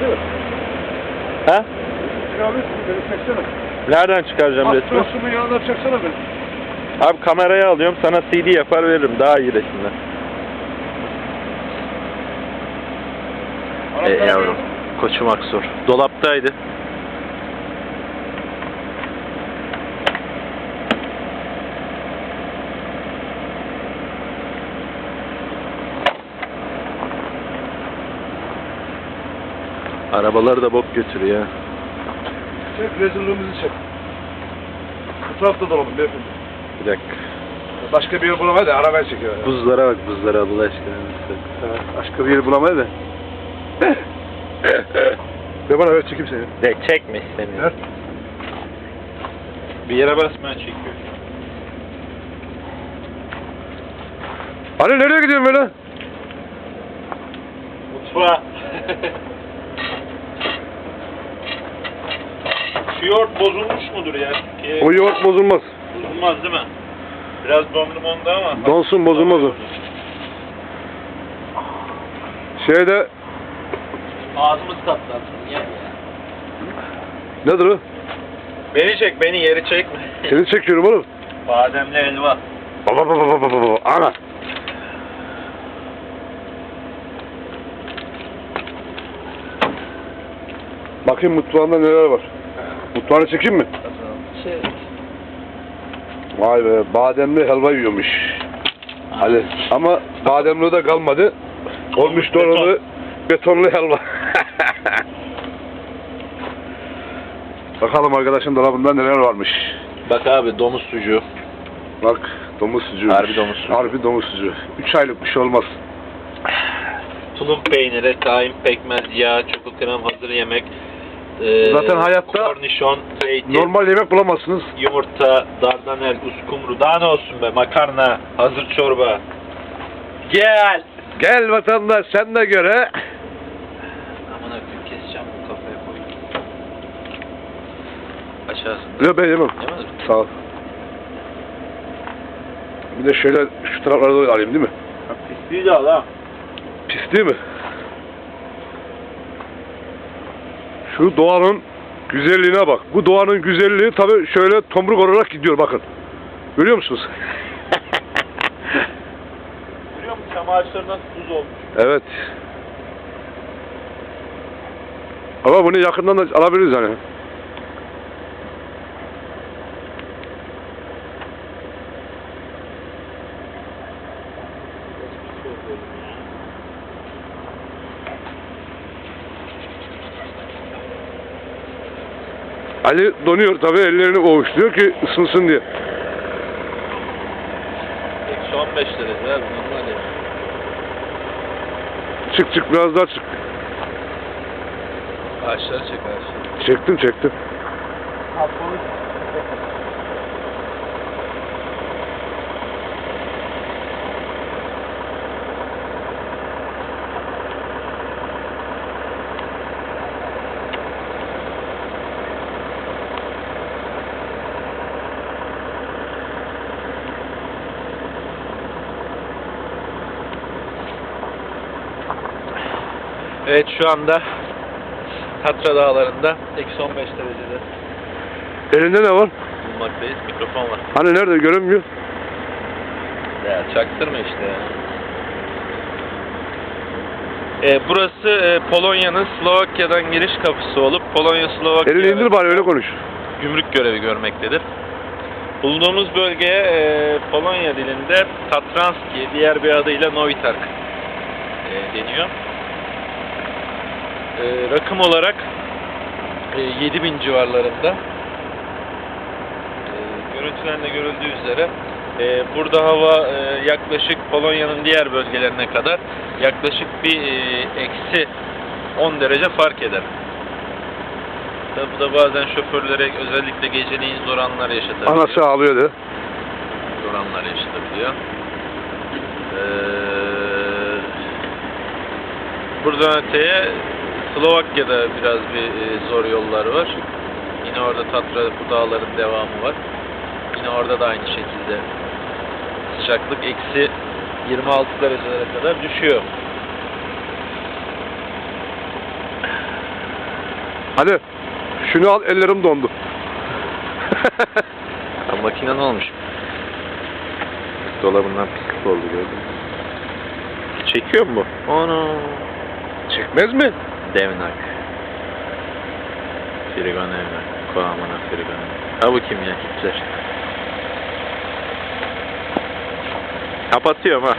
Çeksene. Ha? Abi beni çeksene. Nereden çıkaracağım resmi? Patrosumun yanına çeksene beni. Abi kameraya alıyorum sana CD yapar veririm daha iyi resimler. E Anahtarı yavrum. Koçum Aksur. Dolaptaydı. Arabaları da bok götürüyor. Çek rezilliğimizi çek. Bu tarafta dolalım beyefendi. Bir dakika. Başka bir yer bulamayız da arabaya çekiyor. ya. Buzlara bak buzlara Allah aşkına. Evet, Başka bir yer bulamayız da. Ver bana ver çekeyim seni. De çekme istemiyorum. Ver. Bir yere basmaya çekiyor. Ali nereye gidiyorsun böyle? Mutfağa. Şu yoğurt bozulmuş mudur ya? Ee, O yoğurt bozulmaz. Bozulmaz değil mi? Biraz dondum onda ama. Donsun bozulmaz o. Şeyde Ağzımız tatlansın. Niye? nedir o? Beni çek, beni yeri çekme. Seni çekiyorum oğlum. Bademli helva. Baba baba baba baba baba. Ana. Bakayım mutfağında neler var. Mutfağını çekeyim mi? Şey, Vay be bademli helva yiyormuş. Ali. Ama bademli de kalmadı. Olmuş Beton. donulu betonlu helva. Bakalım arkadaşın dolabında neler varmış. Bak abi domuz sucuğu. Bak domuz sucuğu. Harbi domuz sucuğu. Harbi domuz sucuğu. 3 aylık bir şey olmaz. Tulum peyniri, tahin, pekmez, yağ, çoko krem, hazır yemek. Ee, Zaten hayatta Kornişon, zeytin, Normal yemek bulamazsınız. yumurta, dardanel, uskumru. Daha ne olsun be? Makarna, hazır çorba. Gel. Gel vatandaş sen de göre. Aman akıyım keseceğim bu kafaya koy. Aşağısında. Yok ben yemem. Yemez mi? Sağ ol. Bir de şöyle şu taraflara da alayım değil mi? Pisliği de al ha. Pis değil mi? Şu doğanın güzelliğine bak. Bu doğanın güzelliği tabii şöyle tomruk olarak gidiyor bakın. Görüyor musunuz? Görüyor musun? Çam ağaçları nasıl buz olmuş? Evet. Ama bunu yakından da alabiliriz hani. Ali donuyor tabii ellerini ovuşturuyor ki ısınsın diye. Eksi 15 derece abi normal ya. Çık çık biraz daha çık. Ağaçları çek ağaçları. Çektim çektim. Evet şu anda Tatra dağlarında eksi 15 derecede Elinde ne var? bulunmaktayız. Mikrofon var. Hani nerede görünmüyor? Ya çaktırma işte ya. Ee, burası e, Polonya'nın Slovakya'dan giriş kapısı olup Polonya Slovakya Elini indir bari öyle konuş. gümrük görevi görmektedir. Bulunduğumuz bölgeye e, Polonya dilinde Tatranski, diğer bir adıyla Novi Targ e, deniyor. E, rakım olarak e, 7000 civarlarında. E, görüntülerinde görüldüğü üzere e, burada hava e, yaklaşık Polonya'nın diğer bölgelerine kadar yaklaşık bir e, eksi 10 derece fark eder. Tabi bu da bazen şoförlere özellikle geceleyin zor anlar yaşatabiliyor. Anası ağlıyor de. Zor anlar yaşatabiliyor. Ee, buradan öteye Slovakya'da biraz bir e, zor yollar var. Yine orada Tatra bu dağların devamı var. Yine orada da aynı şekilde sıcaklık eksi 26 derecelere kadar düşüyor. Hadi şunu al ellerim dondu. Ya makine ne olmuş? Dolabından pislik oldu gördün mü? Çekiyor mu? Onu. Çekmez mi? Devnak. Frigon evnak. Koamana Frigon. Ha bu kim ya? Hitler. Kapatıyorum ha.